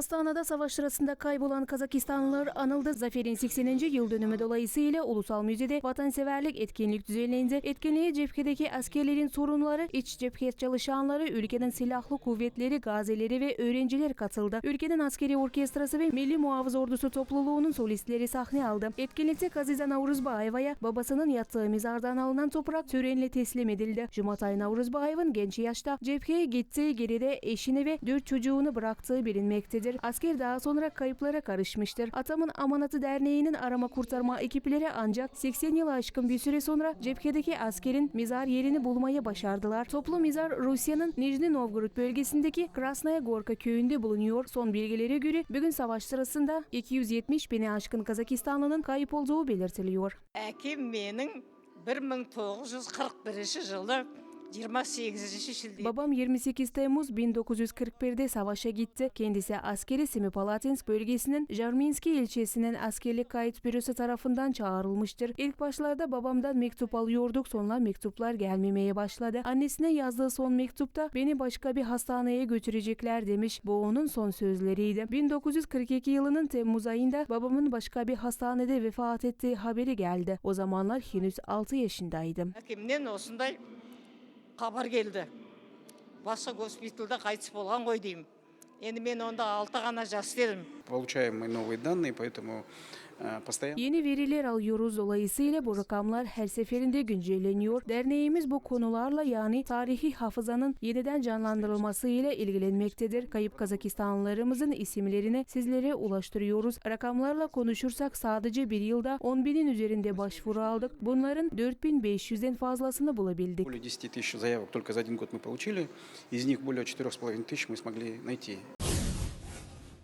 Astana'da savaş sırasında kaybolan Kazakistanlılar anıldı. Zaferin 80. yıl dönümü dolayısıyla Ulusal Müze'de vatanseverlik etkinlik düzenlendi. Etkinliğe cephedeki askerlerin sorunları, iç cephe çalışanları, ülkenin silahlı kuvvetleri, gazileri ve öğrenciler katıldı. Ülkenin askeri orkestrası ve Milli Muhafız Ordusu topluluğunun solistleri sahne aldı. Etkinlikte Azize Navruzbayeva'ya babasının yattığı mezardan alınan toprak törenle teslim edildi. Cumatay Navruzbayev'in genç yaşta cepheye gittiği geride eşini ve dört çocuğunu bıraktığı bilinmektedir Asker daha sonra kayıplara karışmıştır. Atamın Amanatı Derneği'nin arama kurtarma ekipleri ancak 80 yıl aşkın bir süre sonra cephedeki askerin mezar yerini bulmayı başardılar. Toplu mezar Rusya'nın Nijni Novgorod bölgesindeki Krasnaya Gorka köyünde bulunuyor. Son bilgilere göre bugün savaş sırasında 270 bini aşkın Kazakistanlının kayıp olduğu belirtiliyor. әкем менің 1941 жылы 28 шілде Babam 28 Temmuz 1941'de savaşa gitti. Kendisi askeri Semipalatinsk bölgesinin Jarminski ilçesinin askerlik kayıt bürosu tarafından çağrılmıştır. İlk başlarda babamdan mektup alıyorduk sonra mektuplar gelmemeye başladı. Annesine yazdığı son mektupta beni başka bir hastaneye götürecekler demiş. Bu onun son sözleriydi. 1942 yılının Temmuz ayında babamın başka bir hastanede vefat ettiği haberi geldi. O zamanlar henüz 6 yaşındaydım. Kimden olsun da хабар келді басқа госпитальда қайтыс болған ғой деймін енді мен онда алты ғана жас едім Получаем мы новые данные, поэтому э, постоянно Yeni veriler alıyoruz dolayısıyla bu rakamlar her seferinde güncelleniyor. Derneğimiz bu konularla yani tarihi hafızanın yeniden canlandırılması ile ilgilenmektedir. Kayıp Kazakistanlılarımızın isimlerini sizlere ulaştırıyoruz. Rakamlarla konuşursak sadece bir yılda 10 binin üzerinde başvuru aldık. Bunların 4500'den fazlasını bulabildik. более 10 тысяч заявок только за один год мы получили. Из них более 4,5 тысяч мы смогли найти.